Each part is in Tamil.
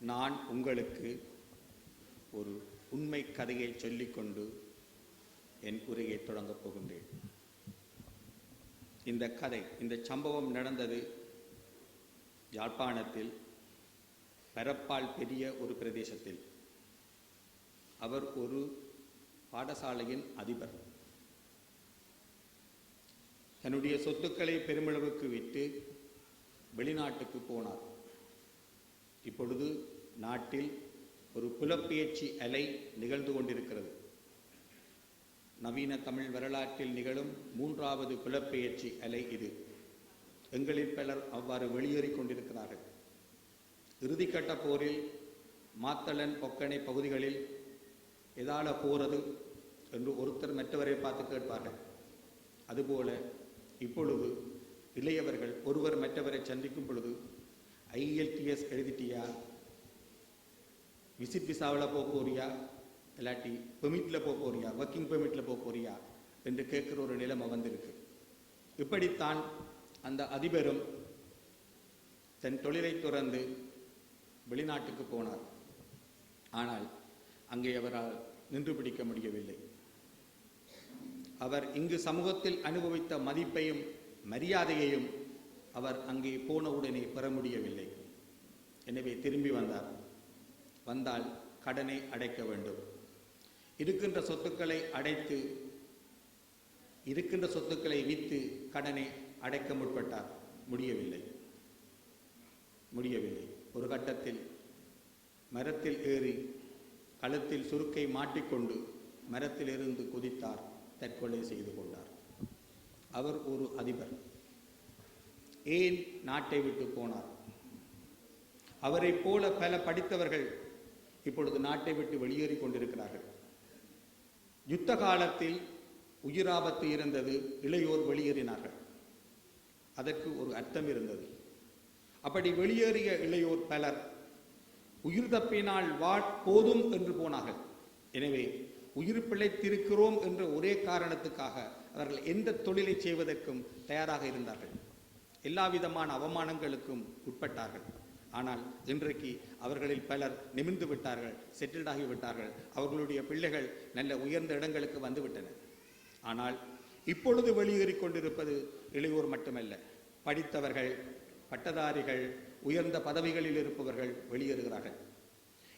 நான் உங்களுக்கு ஒரு உண்மை கதையை சொல்லிக்கொண்டு என் உரையை தொடங்கப் போகின்றேன். இந்த கதை இந்த சம்பவம் நடந்தது யாழ்ப்பாணத்தில் பரப்பால் பெரிய ஒரு பிரதேசத்தில். அவர் ஒரு பாடசாலையின் அதிபர். தன்னுடைய சொத்துக்களை பெருமளவுக்கு விட்டு வெளிநாட்டுக்கு போனார். இப்பொழுது நாட்டில் ஒரு புலப்பெயர்ச்சி அலை நிகழ்ந்து கொண்டிருக்கிறது. நவீன தமிழ் வரலாற்றில் நிகழும் மூன்றாவது புலப்பெயர்ச்சி அலை இது. எங்களில் பலர் அவ்வாறு வெளியேறிக் கொண்டிருக்கிறார்கள். இறுதிக்கட்ட போரில் மாத்தளன் பொக்கனை பகுதிகளில் எதால போறது? என்று ஒருத்தர் மற்றவரை பார்த்து கேட்பார்கள். அதுபோல இப்பொழுது இளையவர்கள் ஒருவர் மற்றவரை சந்திக்கும் பொழுது ஐஎல்டிஎஸ் எழுதிட்டியா? விசிட் விசாவில் போக போறியா? இல்லாட்டி பெர்மிட்டில் போக போறியா? ஒர்க்கிங் பெர்மிட்டில் போக போறியா? என்று கேட்குற ஒரு நிலைமை வந்திருக்கு. இப்படித்தான் அந்த அதிபரும் தன் தொழிலை துறந்து வெளிநாட்டுக்கு போனார். ஆனால் அங்கே அவரால் நின்று பிடிக்க முடியவில்லை. அவர் இங்கு சமூகத்தில் அனுபவித்த மதிப்பையும் மரியாதையையும் அவர் அங்கே போனவுடனே பெற முடியவில்லை. எனவே திரும்பி வந்தார். வந்தால் கடனை அடைக்க வேண்டும். இருக்கின்ற சொத்துக்களை அடைத்து இருக்கின்ற சொத்துக்களை விற்று கடனை அடைக்க முற்பட்டார். முடியவில்லை. முடியவில்லை. ஒரு கட்டத்தில் மரத்தில் ஏறி கழுத்தில் சுருக்கை மாட்டிக்கொண்டு மரத்திலிருந்து குதித்தார். தற்கொலை செய்து கொண்டார். அவர் ஒரு அதிபர். ஏன் நாட்டை விட்டு போனார்? அவரைப் போல பல படித்தவர்கள் இப்பொழுது நாட்டை விட்டு வெளியேறி கொண்டிருக்கிறார்கள். யுத்த காலத்தில் உயிராபத்து இருந்தது இளையோர் வெளியேறினார்கள். அதற்கு ஒரு அர்த்தம் இருந்தது. அப்படி வெளியேறிய இளையோர் பலர் உயிர் தப்பினால் வா போதும் என்று போனார்கள். எனவே உயிர் பிழைத்திருக்கிறோம் என்ற ஒரே காரணத்துக்காக அவர்கள் எந்த தொழிலை செய்வதற்கும் தயாராக இருந்தார்கள். எல்லா விதமான அவமானங்களுக்கும் உட்பட்டார்கள். ஆனால் இன்றைக்கு அவர்களில் பலர் நிமிர்ந்து விட்டார்கள் செட்டில்டாகி விட்டார்கள். அவர்களுடைய பிள்ளைகள் நல்ல உயர்ந்த இடங்களுக்கு வந்துவிட்டனர். ஆனால் இப்பொழுது வெளியேறி கொண்டிருப்பது இளையோர் மட்டுமல்ல. படித்தவர்கள் பட்டதாரிகள் உயர்ந்த பதவிகளில் இருப்பவர்கள் வெளியேறுகிறார்கள்.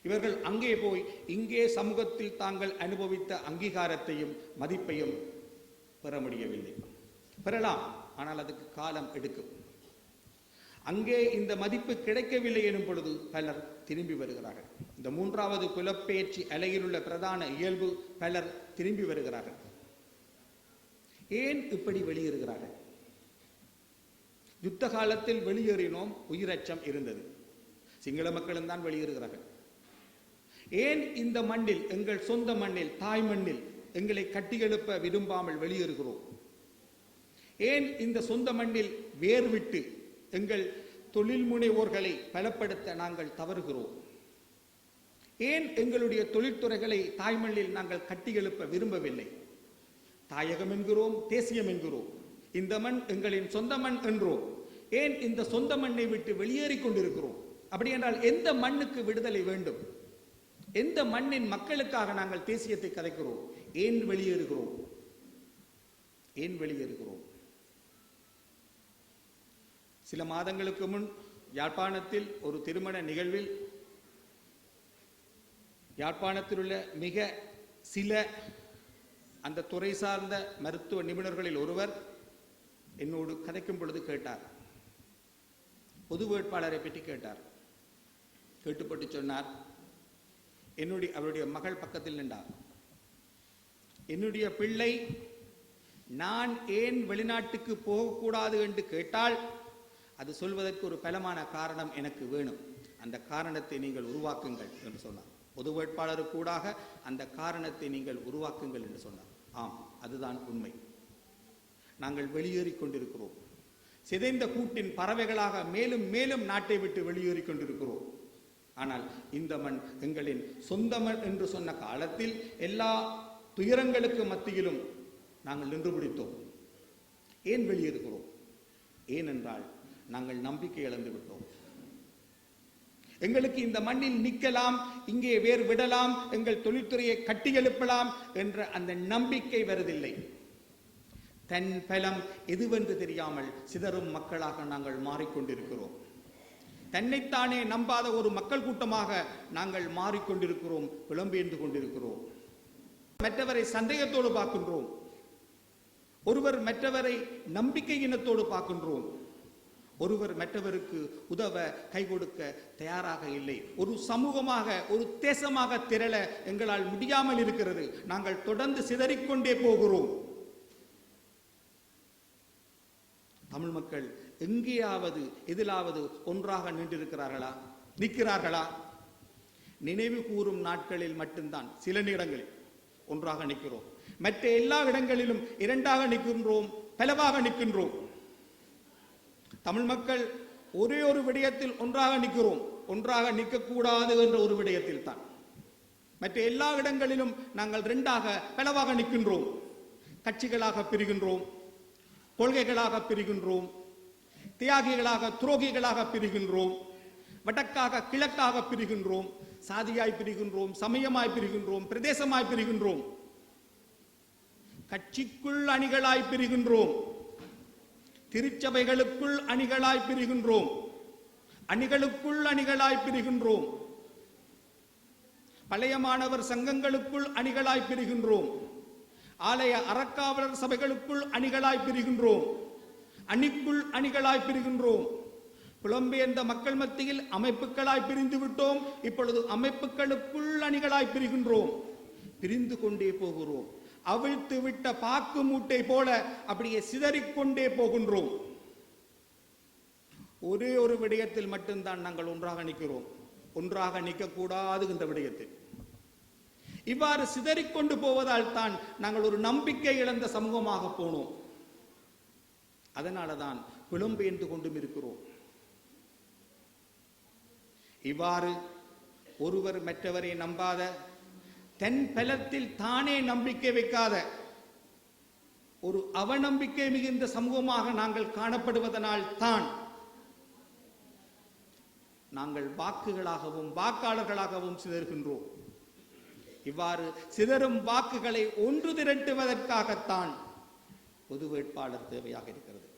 இவர்கள் அங்கே போய் இங்கே சமூகத்தில் தாங்கள் அனுபவித்த அங்கீகாரத்தையும் மதிப்பையும் பெற முடியவில்லை. பெறலாம். ஆனால் அதுக்கு காலம் எடுக்கும். அங்கே இந்த மதிப்பு கிடைக்கவில்லை எனும் பொழுது பலர் திரும்பி வருகிறார்கள். இந்த மூன்றாவது புலப்பெயர்ச்சி அலையில் உள்ள பிரதான இயல்பு பலர் திரும்பி வருகிறார்கள். ஏன் இப்படி வெளியேறுகிறார்கள்? யுத்த காலத்தில் வெளியேறினோம் உயிரச்சம் இருந்தது. சிங்கள மக்களும் தான் வெளியேறுகிறார்கள். ஏன் இந்த மண்ணில் எங்கள் சொந்த மண்ணில் தாய் மண்ணில் எங்களை கட்டியெழுப்ப விரும்பாமல் வெளியேறுகிறோம்? ஏன் இந்த சொந்த மண்ணில் வேர் விட்டு எங்கள் தொழில் முனைவோர்களை பலப்படுத்த நாங்கள் தவறுகிறோம்? ஏன் எங்களுடைய தொழில்துறைகளை தாய்மண்ணில் நாங்கள் கட்டியெழுப்ப விரும்பவில்லை? தாயகம் என்கிறோம் தேசியம் என்கிறோம். இந்த மண் எங்களின் சொந்த மண் என்றோம். ஏன் இந்த சொந்த மண்ணை விட்டு வெளியேறி கொண்டிருக்கிறோம்? அப்படி என்றால் எந்த மண்ணுக்கு விடுதலை வேண்டும்? எந்த மண்ணின் மக்களுக்காக நாங்கள் தேசியத்தை கதைக்கிறோம் ஏன் வெளியேறுகிறோம்? ஏன் வெளியேறுகிறோம்? சில மாதங்களுக்கு முன் யாழ்ப்பாணத்தில் ஒரு திருமண நிகழ்வில் யாழ்ப்பாணத்தில் உள்ள மிக சில அந்த துறை சார்ந்த மருத்துவ நிபுணர்களில் ஒருவர் என்னோடு கதைக்கும் பொழுது கேட்டார். பொது வேட்பாளரை பற்றி கேட்டார். கேட்டுப்பட்டு சொன்னார் என்னுடைய அவருடைய மகள் பக்கத்தில் நின்றார். என்னுடைய பிள்ளை நான் ஏன் வெளிநாட்டுக்கு போகக்கூடாது என்று கேட்டால் அது சொல்வதற்கு ஒரு பலமான காரணம் எனக்கு வேணும். அந்த காரணத்தை நீங்கள் உருவாக்குங்கள் என்று சொன்னார். பொது வேட்பாளருக்கூடாக அந்த காரணத்தை நீங்கள் உருவாக்குங்கள் என்று சொன்னார். ஆம் அதுதான் உண்மை. நாங்கள் வெளியேறி கொண்டிருக்கிறோம். சிதைந்த கூட்டின் பறவைகளாக மேலும் மேலும் நாட்டை விட்டு வெளியேறிக் கொண்டிருக்கிறோம். ஆனால் இந்த மண் எங்களின் சொந்த மண் என்று சொன்ன காலத்தில் எல்லா துயரங்களுக்கு மத்தியிலும் நாங்கள் நின்று பிடித்தோம். ஏன் வெளியேறுகிறோம்? ஏனென்றால் நாங்கள் நம்பிக்கை இழந்து விட்டோம். எங்களுக்கு இந்த மண்ணில் நிற்கலாம் இங்கே வேறு விடலாம் எங்கள் தொழில்துறையை கட்டியெழுப்பலாம் என்ற அந்த நம்பிக்கை வருதில்லை. தன் பலம் எதுவென்று தெரியாமல் சிதறும் மக்களாக நாங்கள் மாறிக்கொண்டிருக்கிறோம். தன்னைத்தானே நம்பாத ஒரு மக்கள் கூட்டமாக நாங்கள் மாறிக்கொண்டிருக்கிறோம் புலம்பெயர்ந்து கொண்டிருக்கிறோம். மற்றவரை சந்தேகத்தோடு பார்க்கின்றோம். ஒருவர் மற்றவரை நம்பிக்கை இனத்தோடு பார்க்கின்றோம். ஒருவர் மற்றவருக்கு உதவ கை கொடுக்க தயாராக இல்லை. ஒரு சமூகமாக ஒரு தேசமாக திரள எங்களால் முடியாமல் இருக்கிறது. நாங்கள் தொடர்ந்து சிதறிக்கொண்டே போகிறோம். தமிழ் மக்கள் எங்கேயாவது எதிலாவது ஒன்றாக நின்றிருக்கிறார்களா? நிற்கிறார்களா? நினைவு கூறும் நாட்களில் மட்டும்தான் சில இடங்களில் ஒன்றாக நிற்கிறோம். மற்ற எல்லா இடங்களிலும் இரண்டாக நிற்கின்றோம் பலவாக நிற்கின்றோம். தமிழ் மக்கள் ஒரே ஒரு விடயத்தில் ஒன்றாக நிற்கிறோம். ஒன்றாக நிற்கக்கூடாது என்ற ஒரு விடயத்தில் தான் மற்ற எல்லா இடங்களிலும் நாங்கள் ரெண்டாக பலவாக நிற்கின்றோம். கட்சிகளாக பிரிகின்றோம். கொள்கைகளாக பிரிகின்றோம். தியாகிகளாக துரோகிகளாக பிரிகின்றோம். வடக்காக கிழக்காக பிரிகின்றோம். சாதியாய் பிரிகின்றோம். சமயமாய் பிரிகின்றோம். பிரதேசமாய் பிரிகின்றோம். கட்சிக்குள் அணிகளாய் பிரிகின்றோம். திருச்சபைகளுக்குள் அணிகளாய் பிரிகின்றோம். அணிகளுக்குள் அணிகளாய் பிரிகின்றோம். பழைய மாணவர் சங்கங்களுக்குள் அணிகளாய் பிரிகின்றோம். ஆலய அறக்காவலர் சபைகளுக்குள் அணிகளாய் பிரிகின்றோம். அணிக்குள் அணிகளாய் பிரிகின்றோம். புலம்பெயர்ந்த மக்கள் மத்தியில் அமைப்புகளாய் பிரிந்து விட்டோம். இப்பொழுது அமைப்புகளுக்குள் அணிகளாய் பிரிகின்றோம். பிரிந்து கொண்டே போகிறோம். அவிழ்த்து விட்ட பாக்கு மூட்டை போல அப்படியே சிதறிக்கொண்டே போகின்றோம். ஒரே ஒரு விடயத்தில் மட்டும்தான் நாங்கள் ஒன்றாக நிற்கிறோம். ஒன்றாக நிற்கக்கூடாது என்ற விடயத்தில். இவ்வாறு சிதறிக்கொண்டு போவதால் தான் நாங்கள் ஒரு நம்பிக்கை இழந்த சமூகமாக போனோம். அதனால தான் புலம்பெயர்ந்து கொண்டும் இருக்கிறோம். இவ்வாறு ஒருவர் மற்றவரை நம்பாத தன் பலத்தில் தானே நம்பிக்கை வைக்காத ஒரு அவநம்பிக்கை மிகுந்த சமூகமாக நாங்கள் காணப்படுவதனால் தான் நாங்கள் வாக்குகளாகவும் வாக்காளர்களாகவும் சிதறுகின்றோம். இவ்வாறு சிதறும் வாக்குகளை ஒன்று திரட்டுவதற்காகத்தான் பொது வேட்பாளர் தேவையாக இருக்கிறது.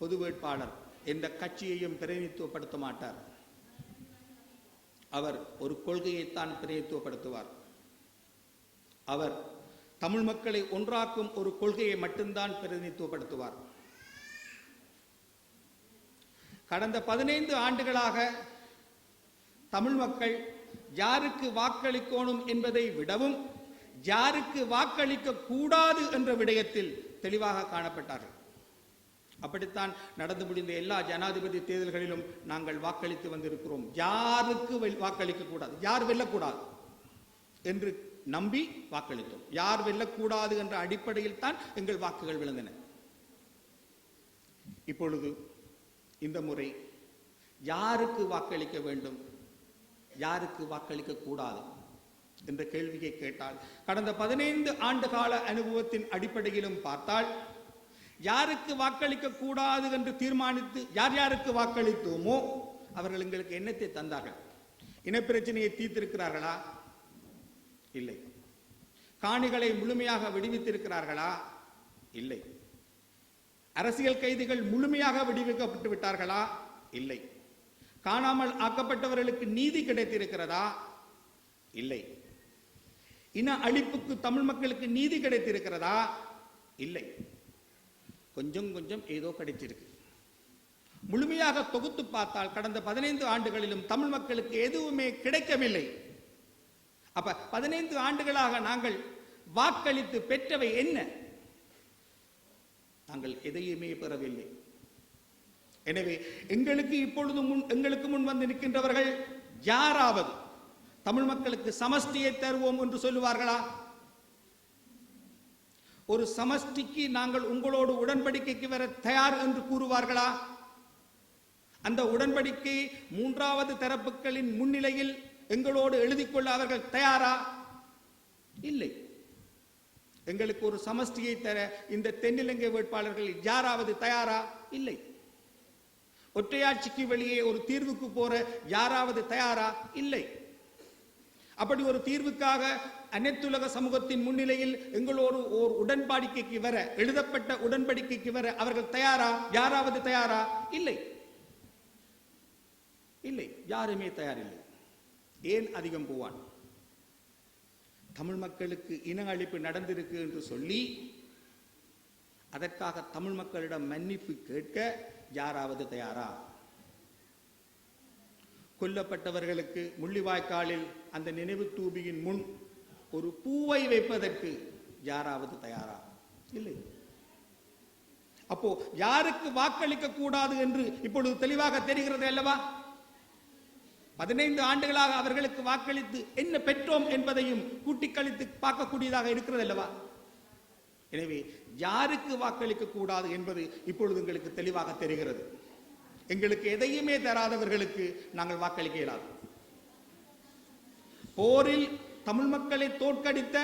பொது வேட்பாளர் எந்த கட்சியையும் பிரதிநிதித்துவப்படுத்த மாட்டார். அவர் ஒரு கொள்கையைத்தான் பிரதிநிதித்துவப்படுத்துவார் அவர் தமிழ் மக்களை ஒன்றாக்கும் ஒரு கொள்கையை மட்டும்தான் பிரதிநிதித்துவப்படுத்துவார் கடந்த பதினைந்து ஆண்டுகளாக தமிழ் மக்கள் யாருக்கு வாக்களிக்கணும் என்பதை விடவும் யாருக்கு வாக்களிக்க கூடாது என்ற விடயத்தில் தெளிவாக காணப்பட்டார்கள். அப்படித்தான் நடந்து முடிந்த எல்லா ஜனாதிபதி தேர்தல்களிலும் நாங்கள் வாக்களித்து வந்திருக்கிறோம். யாருக்கு வெல்- வாக்களிக்க கூடாது? யார் வெல்லக்கூடாது? என்று நம்பி வாக்களித்தோம். யார் வெல்லக்கூடாது என்ற அடிப்படையில் தான் எங்கள் வாக்குகள் விழுந்தன. இப்பொழுது இந்த முறை யாருக்கு வாக்களிக்க வேண்டும்? யாருக்கு வாக்களிக்க கூடாது? என்ற கேள்வியை கேட்டால் கடந்த பதினைந்து ஆண்டு கால அனுபவத்தின் அடிப்படையிலும் பார்த்தால் யாருக்கு வாக்களிக்க கூடாது என்று தீர்மானித்து யார் யாருக்கு வாக்களித்தோமோ அவர்கள் எங்களுக்கு எண்ணத்தை தந்தார்கள். இனப்பிரச்சனையை தீர்த்திருக்கிறார்களா? இல்லை. காணிகளை முழுமையாக விடுவித்திருக்கிறார்களா? இல்லை. அரசியல் கைதிகள் முழுமையாக விடுவிக்கப்பட்டு விட்டார்களா? இல்லை. காணாமல் ஆக்கப்பட்டவர்களுக்கு நீதி கிடைத்திருக்கிறதா? இல்லை. இன அழிப்புக்கு தமிழ் மக்களுக்கு நீதி கிடைத்திருக்கிறதா? இல்லை. கொஞ்சம் கொஞ்சம் ஏதோ கிடைச்சிருக்கு முழுமையாக தொகுத்து பார்த்தால் கடந்த பதினைந்து ஆண்டுகளிலும் தமிழ் மக்களுக்கு எதுவுமே கிடைக்கவில்லை. அப்ப பதினைந்து ஆண்டுகளாக நாங்கள் வாக்களித்து பெற்றவை என்ன? நாங்கள் எதையுமே பெறவில்லை. எனவே எங்களுக்கு இப்பொழுது முன் எங்களுக்கு முன் வந்து நிற்கின்றவர்கள் யாராவது? தமிழ் மக்களுக்கு சமஷ்டியை தருவோம் என்று சொல்லுவார்களா? ஒரு சமஷ்டிக்கு நாங்கள் உங்களோடு உடன்படிக்கைக்கு வர தயார் என்று கூறுவார்களா? அந்த உடன்படிக்கை மூன்றாவது தரப்புகளின் முன்னிலையில் எங்களோடு எழுதிக்கொள்ள அவர்கள் தயாரா? இல்லை. எங்களுக்கு ஒரு சமஷ்டியை தர இந்த தென்னிலங்கை வேட்பாளர்கள் யாராவது தயாரா? இல்லை. ஒற்றையாட்சிக்கு வெளியே ஒரு தீர்வுக்கு போற யாராவது தயாரா? இல்லை. அப்படி ஒரு தீர்வுக்காக அனைத்துலக சமூகத்தின் முன்னிலையில் எங்களோடு ஓர் உடன்படிக்கைக்கு வர எழுதப்பட்ட உடன்படிக்கைக்கு வர அவர்கள் தயாரா? யாராவது தயாரா? இல்லை. இல்லை. யாருமே தயாரில்லை. ஏன் அதிகம் போவான்? தமிழ் மக்களுக்கு இன அழிப்பு நடந்திருக்கு என்று சொல்லி அதற்காக தமிழ் மக்களிடம் மன்னிப்பு கேட்க யாராவது தயாரா? கொல்லப்பட்டவர்களுக்கு முள்ளிவாய்க்காலில் அந்த நினைவு தூபியின் முன் ஒரு பூவை வைப்பதற்கு யாராவது தயாரா? இல்லை. அப்போ யாருக்கு வாக்களிக்க கூடாது என்று இப்பொழுது தெளிவாக தெரிகிறது அல்லவா? பதினைந்து ஆண்டுகளாக அவர்களுக்கு வாக்களித்து என்ன பெற்றோம் என்பதையும் கூட்டி கழித்து பார்க்கக்கூடியதாக இருக்கிறது அல்லவா? எனவே யாருக்கு வாக்களிக்க கூடாது என்பது இப்பொழுது எங்களுக்கு தெளிவாக தெரிகிறது. எங்களுக்கு எதையுமே தராதவர்களுக்கு நாங்கள் வாக்களிக்க இயலாது. போரில் தமிழ் மக்களை தோற்கடித்த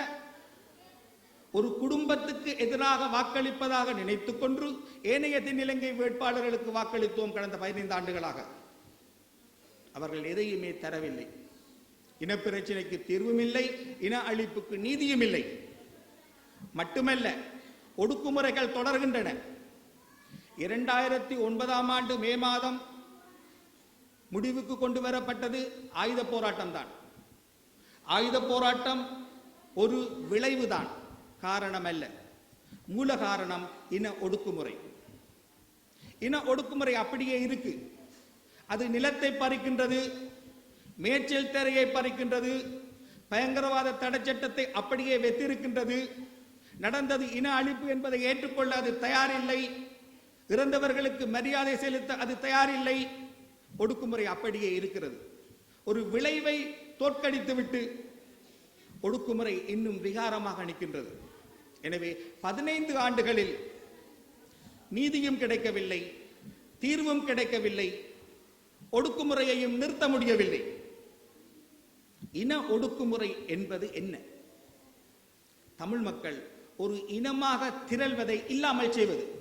ஒரு குடும்பத்துக்கு எதிராக வாக்களிப்பதாக நினைத்துக் கொண்டு ஏனைய தென்னிலங்கை வேட்பாளர்களுக்கு வாக்களித்தோம் கடந்த பதினைந்து ஆண்டுகளாக. அவர்கள் எதையுமே தரவில்லை. இனப்பிரச்சனைக்கு தீர்வும் இல்லை இன அழிப்புக்கு நீதியும் இல்லை மட்டுமல்ல ஒடுக்குமுறைகள் தொடர்கின்றன. இரண்டாயிரத்தி ஒன்பதாம் ஆண்டு மே மாதம் முடிவுக்கு கொண்டு வரப்பட்டது ஆயுத போராட்டம் தான். ஆயுத போராட்டம் ஒரு விளைவுதான் காரணம் அல்ல மூல காரணம் இன ஒடுக்குமுறை. இன ஒடுக்குமுறை அப்படியே இருக்கு. அது நிலத்தை பறிக்கின்றது மேய்ச்சல் தரையை பறிக்கின்றது பயங்கரவாத தடை சட்டத்தை அப்படியே வெத்திருக்கின்றது. நடந்தது இன அழிப்பு என்பதை ஏற்றுக்கொள்ள அது தயாரில்லை. இறந்தவர்களுக்கு மரியாதை செலுத்த அது தயாரில்லை. ஒடுக்குமுறை அப்படியே இருக்கிறது. ஒரு விளைவை தோற்கடித்துவிட்டு ஒடுக்குமுறை இன்னும் விகாரமாக நிற்கின்றது. எனவே பதினைந்து ஆண்டுகளில் நீதியும் கிடைக்கவில்லை தீர்வும் கிடைக்கவில்லை ஒடுக்குமுறையையும் நிறுத்த முடியவில்லை. இன ஒடுக்குமுறை என்பது என்ன? தமிழ் மக்கள் ஒரு இனமாக திரள்வதை இல்லாமல் செய்வது.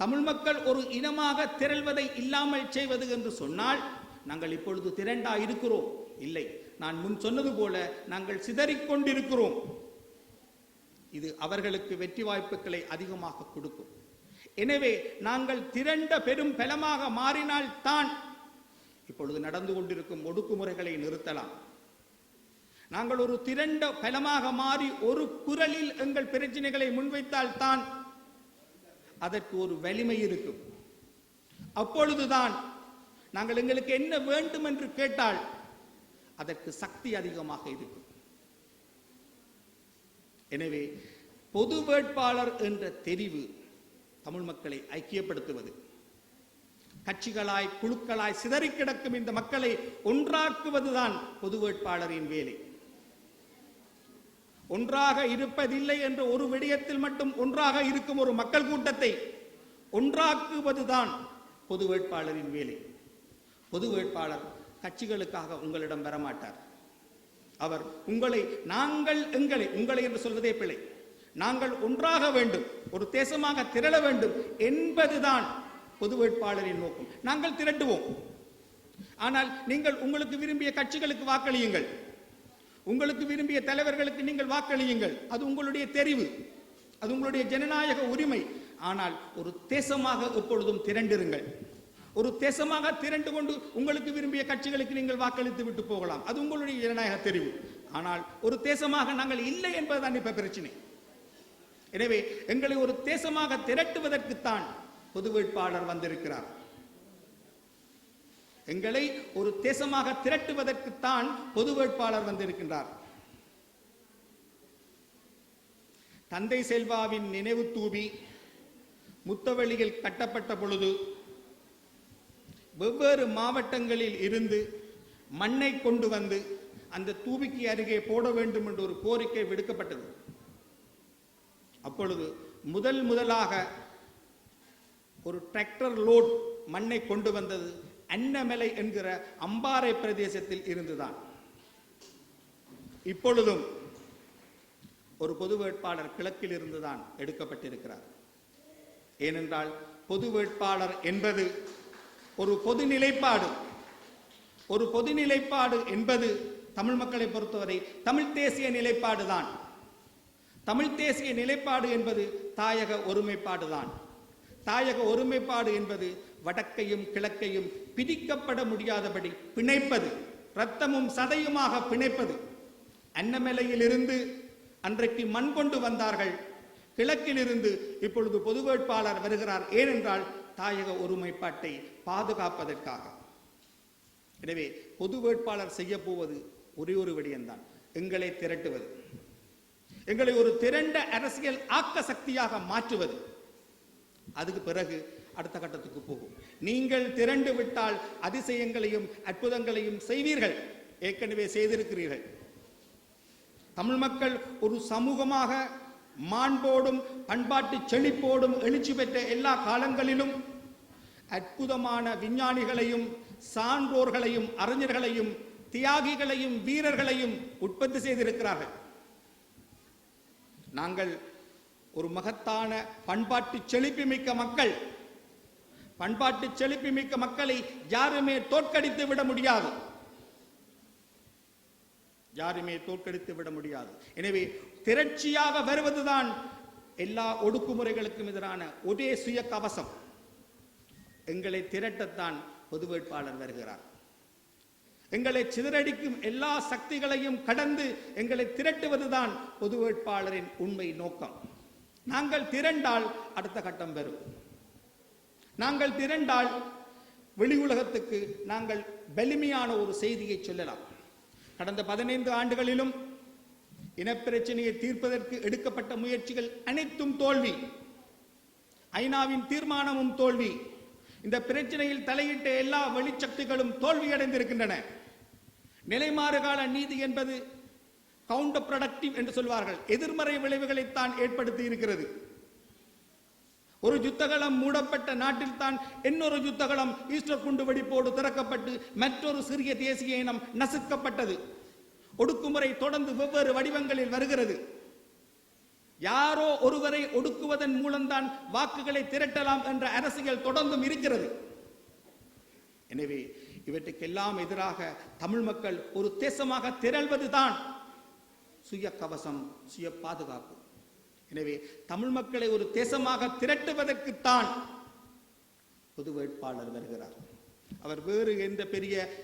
தமிழ் மக்கள் ஒரு இனமாக திரள்வதை இல்லாமல் செய்வது என்று சொன்னால் நாங்கள் இப்பொழுது திரண்டா இருக்கிறோம். இல்லை நான் முன் சொன்னது போல நாங்கள் சிதறிக்கொண்டிருக்கிறோம். இது அவர்களுக்கு வெற்றி வாய்ப்புகளை அதிகமாக கொடுக்கும். எனவே நாங்கள் திரண்ட பெரும் பலமாக மாறினால் தான் இப்பொழுது நடந்து கொண்டிருக்கும் ஒடுக்குமுறைகளை நிறுத்தலாம். நாங்கள் ஒரு திரண்ட பலமாக மாறி ஒரு குரலில் எங்கள் பிரச்சனைகளை முன்வைத்தால் தான் அதற்கு ஒரு வலிமை இருக்கும் அப்பொழுதுதான் நாங்கள் எங்களுக்கு என்ன வேண்டும் என்று கேட்டால் அதற்கு சக்தி அதிகமாக இருக்கும் எனவே பொது வேட்பாளர் என்ற தெரிவு தமிழ் மக்களை ஐக்கியப்படுத்துவது. கட்சிகளாய் குழுக்களாய் சிதறி கிடக்கும் இந்த மக்களை ஒன்றாக்குவதுதான் பொது வேட்பாளரின் வேலை. ஒன்றாக இருப்பதில்லை என்ற ஒரு விடயத்தில் மட்டும் ஒன்றாக இருக்கும் ஒரு மக்கள் கூட்டத்தை ஒன்றாக்குவதுதான் பொது வேட்பாளரின் வேலை. பொது வேட்பாளர் கட்சிகளுக்காக உங்களிடம் வரமாட்டார். அவர் உங்களை நாங்கள் எங்களை உங்களை என்று சொல்வதே பிழை. நாங்கள் ஒன்றாக வேண்டும் ஒரு தேசமாக திரள வேண்டும் என்பதுதான் பொது வேட்பாளரின் நோக்கம். நாங்கள் திரட்டுவோம். ஆனால் நீங்கள் உங்களுக்கு விரும்பிய கட்சிகளுக்கு வாக்களியுங்கள். உங்களுக்கு விரும்பிய தலைவர்களுக்கு நீங்கள் வாக்களியுங்கள். அது உங்களுடைய தெரிவு. அது உங்களுடைய ஜனநாயக உரிமை. ஆனால் ஒரு தேசமாக எப்பொழுதும் திரண்டிருங்கள். ஒரு தேசமாக திரண்டு கொண்டு உங்களுக்கு விரும்பிய கட்சிகளுக்கு நீங்கள் வாக்களித்து விட்டு போகலாம். அது உங்களுடைய ஜனநாயக தெரிவு. ஆனால் ஒரு தேசமாக நாங்கள் இல்லை என்பதுதான் இப்ப பிரச்சனை. எனவே எங்களை ஒரு தேசமாக திரட்டுவதற்குத்தான் பொது வேட்பாளர் வந்திருக்கிறார். எங்களை ஒரு தேசமாக திரட்டுவதற்குத்தான் பொது வேட்பாளர் வந்திருக்கின்றார். தந்தை செல்வாவின் நினைவு தூபி முத்தவெளியில் கட்டப்பட்ட பொழுது வெவ்வேறு மாவட்டங்களில் இருந்து மண்ணை கொண்டு வந்து அந்த தூபிக்கு அருகே போட வேண்டும் என்று ஒரு கோரிக்கை விடுக்கப்பட்டது. அப்பொழுது முதல் முதலாக ஒரு டிராக்டர் லோட் மண்ணை கொண்டு வந்தது. அன்னமலை என்கிற அம்பாறை பிரதேசத்தில் இருந்துதான். இப்பொழுதும் ஒரு பொது வேட்பாளர் கிழக்கில் இருந்துதான் எடுக்கப்பட்டிருக்கிறார். ஏனென்றால் பொது வேட்பாளர் என்பது ஒரு பொது நிலைப்பாடு. ஒரு பொது நிலைப்பாடு என்பது தமிழ் மக்களை பொறுத்தவரை தமிழ் தேசிய நிலைப்பாடு தான் தமிழ் தேசிய நிலைப்பாடு என்பது தாயக ஒருமைப்பாடு தான் தாயக ஒருமைப்பாடு என்பது வடக்கையும் கிழக்கையும் பிரிக்கப்பட முடியாதபடி பிணைப்பது இரத்தமும் சதையுமாக பிணைப்பது. அன்னமலையிலிருந்து அன்றைக்கு மண் கொண்டு வந்தார்கள். கிழக்கிலிருந்து இப்பொழுது பொது வேட்பாளர் வருகிறார். ஏனென்றால் தாயக ஒருமைப்பாட்டை பாதுகாப்பதற்காக. எனவே பொது வேட்பாளர் செய்ய போவது ஒரே ஒரு விடயம்தான். எங்களை திரட்டுவது. எங்களை ஒரு திரண்ட அரசியல் ஆக்க சக்தியாக மாற்றுவது. அதுக்கு பிறகு அடுத்த கட்டத்துக்கு போகும். நீங்கள் திரண்டு விட்டால் அதிசயங்களையும் அற்புதங்களையும் செய்வீர்கள். ஏற்கனவே செய்திருக்கிறீர்கள். தமிழ் மக்கள் ஒரு சமூகமாக மாண்போடும் பண்பாட்டு செழிப்போடும் எழுச்சி பெற்ற எல்லா காலங்களிலும் அற்புதமான விஞ்ஞானிகளையும் சான்றோர்களையும் அறிஞர்களையும் தியாகிகளையும் வீரர்களையும் உற்பத்தி செய்திருக்கிறார்கள். நாங்கள் ஒரு மகத்தான பண்பாட்டு செழிப்பு மிக்க மக்கள். பண்பாட்டு செழிப்பு மிக்க மக்களை யாருமே தோற்கடித்து விட முடியாது. யாருமே தோற்கடித்து விட முடியாது. எனவே திரட்சியாக வருவதுதான் எல்லா ஒடுக்குமுறைகளுக்கும் எதிரான ஒரே சுய கவசம் எங்களை திரட்டத்தான் பொது வேட்பாளர் வருகிறார். எங்களை சிதறடிக்கும் எல்லா சக்திகளையும் கடந்து எங்களை திரட்டுவதுதான் பொது வேட்பாளரின் உண்மை நோக்கம். நாங்கள் திரண்டால் அடுத்த கட்டம் பெறும். நாங்கள் திரண்டால் வெளி உலகத்துக்கு நாங்கள் வலிமையான ஒரு செய்தியை சொல்லலாம். கடந்த பதினைந்து ஆண்டுகளிலும் இனப்பிரச்சனையை தீர்ப்பதற்கு எடுக்கப்பட்ட முயற்சிகள் அனைத்தும் தோல்வி. ஐநாவின் தீர்மானமும் தோல்வி. இந்த பிரச்சனையில் தலையிட்ட எல்லா வெளிச்சக்திகளும் தோல்வியடைந்திருக்கின்றன. நிலைமாறுகால நீதி என்பது கவுண்டர் ப்ரொடக்டிவ் என்று சொல்வார்கள். எதிர்மறை விளைவுகளைத்தான் ஏற்படுத்தி இருக்கிறது ஒரு யுத்தகலம் மூடப்பட்ட நாட்டில் தான் இன்னொரு யுத்தகலம் ஈஸ்டர் குண்டு வெடிப்போடு திறக்கப்பட்டு மற்றொரு சிறிய தேசிய இனம் நசுக்கப்பட்டது. ஒடுக்குமுறை தொடர்ந்து வெவ்வேறு வடிவங்களில் வருகிறது. யாரோ ஒருவரை ஒடுக்குவதன் மூலம்தான் வாக்குகளை திரட்டலாம் என்ற அரசியல் தொடர்ந்தும் இருக்கிறது. எனவே இவற்றுக்கெல்லாம் எதிராக தமிழ் மக்கள் ஒரு தேசமாக திரள்வதுதான் சுய கவசம் சுய பாதுகாப்பு எனவே தமிழ் மக்களை ஒரு தேசமாக திரட்டுவதற்குத்தான் பொது வேட்பாளர் வருகிறார். அவர் வேறு எந்த பெரிய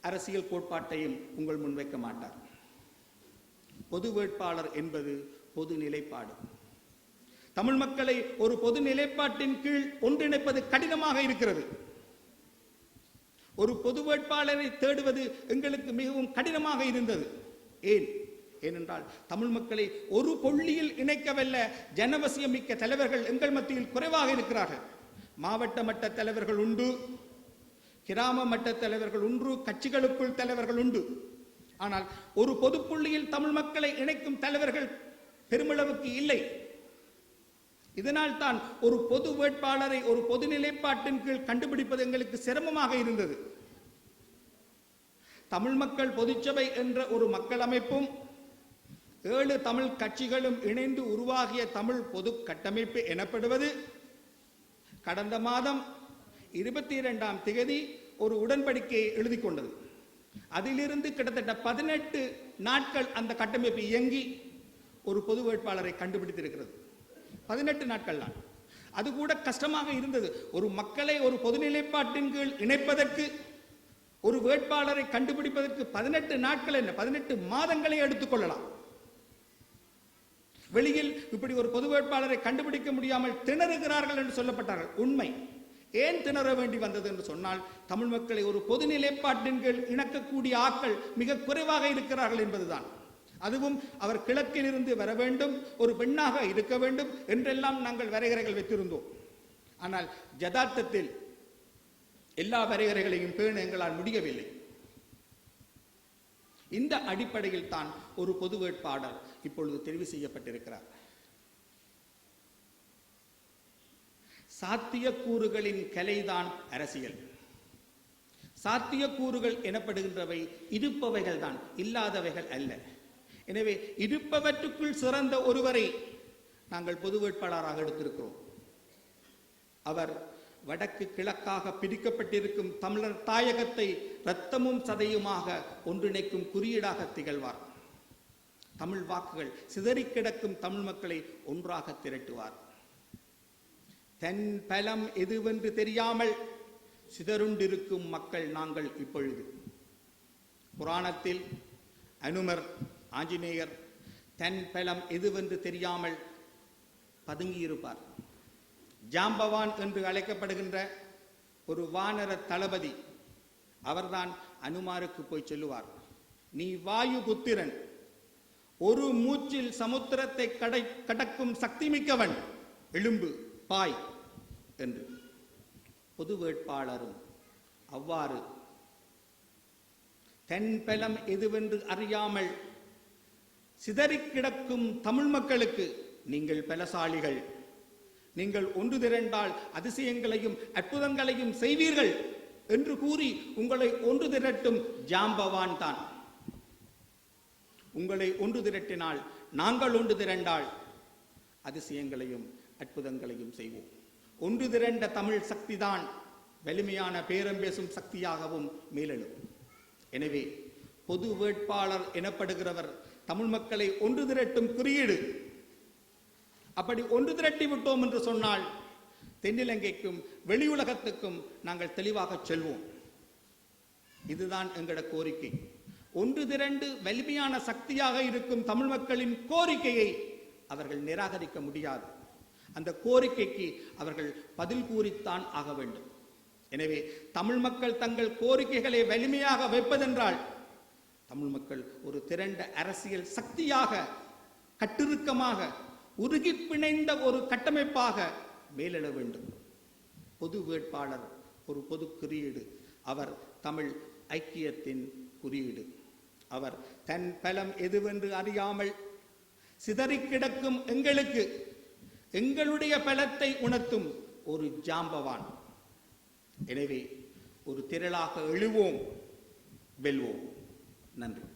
அரசியல் கோட்பாட்டையும் உங்கள் முன்வைக்க மாட்டார். பொது வேட்பாளர் என்பது பொது நிலைப்பாடு. தமிழ் மக்களை ஒரு பொது நிலைப்பாட்டின் கீழ் ஒன்றிணைப்பது கடினமாக இருக்கிறது. ஒரு பொது வேட்பாளரை தேடுவது எங்களுக்கு மிகவும் கடினமாக இருந்தது. ஏன்? ஏனென்றால் தமிழ் மக்களை ஒரு கொள்ளியில் இணைக்கவல்ல ஜனவசியம் மிக்க தலைவர்கள் எங்கள் மத்தியில் குறைவாக இருக்கிறார்கள். மாவட்ட மட்ட தலைவர்கள் உண்டு கிராம மட்ட தலைவர்கள் உண்டு கட்சிகளுக்குள் தலைவர்கள் உண்டு. ஆனால் ஒரு பொதுப்புள்ளியில் தமிழ் மக்களை இணைக்கும் தலைவர்கள் பெருமளவுக்கு இல்லை. இதனால் தான் ஒரு பொது வேட்பாளரை ஒரு பொது நிலைப்பாட்டின் கீழ் கண்டுபிடிப்பது எங்களுக்கு சிரமமாக இருந்தது. தமிழ் மக்கள் பொதுச்சபை என்ற ஒரு மக்கள் அமைப்பும் ஏழு தமிழ் கட்சிகளும் இணைந்து உருவாகிய தமிழ் பொது கட்டமைப்பு எனப்படுவது. கடந்த மாதம் இருபத்தி இரண்டாம் திகதி ஒரு உடன்படிக்கையை எழுதி கொண்டது அதிலிருந்து கிட்டத்தட்ட பதினெட்டு நாட்கள் அந்த கட்டமைப்பு இயங்கி ஒரு பொது வேட்பாளரை கண்டுபிடித்திருக்கிறது. பதினெட்டு நாட்கள் தான். அது கூட கஷ்டமாக இருந்தது. ஒரு மக்களை ஒரு பொதுநிலைப்பாட்டின் கீழ் இணைப்பதற்கு ஒரு வேட்பாளரை கண்டுபிடிப்பதற்கு பதினெட்டு நாட்கள் என்ன? பதினெட்டு மாதங்களை எடுத்துக்கொள்ளலாம் வெளியில் இப்படி ஒரு பொது வேட்பாளரை கண்டுபிடிக்க முடியாமல் திணறுகிறார்கள் என்று சொல்லப்பட்டார்கள். உண்மை. ஏன் திணற வேண்டி வந்தது என்று சொன்னால் தமிழ் மக்களை ஒரு பொது நிலைப்பாட்டின் கீழ் இணக்கக்கூடிய ஆக்கள் மிக குறைவாக இருக்கிறார்கள் என்பதுதான். அதுவும் அவர் கிழக்கில் இருந்து வர வேண்டும் ஒரு பெண்ணாக இருக்க வேண்டும் என்றெல்லாம் நாங்கள் வரையறைகள் வைத்திருந்தோம். ஆனால் ஜதார்த்தத்தில் எல்லா வரையறைகளையும் பேண எங்களால் முடியவில்லை. இந்த அடிப்படையில் தான் ஒரு பொது வேட்பாளர் இப்பொழுது தெரிவு செய்யப்பட்டிருக்கிறார். சாத்தியக்கூறுகளின் கலைதான் அரசியல். சாத்தியக்கூறுகள் எனப்படுகின்றவை இருப்பவைகள் தான் இல்லாதவைகள் அல்ல. எனவே இருப்பவற்றுக்குள் சிறந்த ஒருவரை நாங்கள் பொது வேட்பாளராக எடுத்திருக்கிறோம். அவர் வடக்கு கிழக்காக பிரிக்கப்பட்டிருக்கும் தமிழர் தாயகத்தை இரத்தமும் சதையுமாக ஒன்றிணைக்கும் குறியீடாக திகழ்வார். தமிழ் வாக்குகள் சிதறிக் கிடக்கும் தமிழ் மக்களை ஒன்றாக திரட்டுவார். தென் பலம் எதுவென்று தெரியாமல் சிதறுண்டிருக்கும் மக்கள் நாங்கள் இப்பொழுது. புராணத்தில் அனுமர் ஆஞ்சநேயர் தன் பலம் எதுவென்று தெரியாமல் பதுங்கியிருப்பார். ஜாம்பவான் என்று அழைக்கப்படுகின்ற ஒரு வானர தளபதி அவர்தான் அனுமாருக்கு போய் சொல்லுவார் நீ வாயு புத்திரன் ஒரு மூச்சில் சமுத்திரத்தை கடை கடக்கும் சக்தி மிக்கவன் எழும்பு பாய் என்று. பொது வேட்பாளரும் அவ்வாறு தென்பலம் எதுவென்று அறியாமல் சிதறிக் கிடக்கும் தமிழ் மக்களுக்கு நீங்கள் பலசாலிகள். நீங்கள் ஒன்று திரண்டால் அதிசயங்களையும் அற்புதங்களையும் செய்வீர்கள் என்று கூறி உங்களை ஒன்று திரட்டும் ஜாம்பவான் தான். உங்களை ஒன்று திரட்டினால் நாங்கள் ஒன்று திரண்டால் அதிசயங்களையும் அற்புதங்களையும் செய்வோம். ஒன்று திரண்ட தமிழ் சக்திதான் வலிமையான பேரம் பேசும் சக்தியாகவும் மேலெழும். எனவே பொது வேட்பாளர் எனப்படுகிறவர் தமிழ் மக்களை ஒன்று திரட்டும் குறியீடு அப்படி ஒன்று திரட்டி விட்டோம் என்று சொன்னால் தென்னிலங்கைக்கும் வெளியுலகத்துக்கும் நாங்கள் தெளிவாக செல்வோம். இதுதான் எங்களோட கோரிக்கை. ஒன்று திரண்டு வலிமையான சக்தியாக இருக்கும் தமிழ் மக்களின் கோரிக்கையை அவர்கள் நிராகரிக்க முடியாது. அந்த கோரிக்கைக்கு அவர்கள் பதில் கூறித்தான் ஆக வேண்டும். எனவே தமிழ் மக்கள் தங்கள் கோரிக்கைகளை வலிமையாக வைப்பதென்றால் தமிழ் மக்கள் ஒரு திரண்ட அரசியல் சக்தியாக கட்டிருக்கமாக உருகி பிணைந்த ஒரு கட்டமைப்பாக மேலிட வேண்டும். பொது வேட்பாளர் ஒரு பொது குறியீடு. அவர் தமிழ் ஐக்கியத்தின் குறியீடு. அவர் தன் பலம் எதுவென்று அறியாமல் சிதறிக் கிடக்கும் எங்களுக்கு எங்களுடைய பலத்தை உணர்த்தும் ஒரு ஜாம்பவான். எனவே ஒரு திரளாக எழுவோம் வெல்வோம். நன்றி.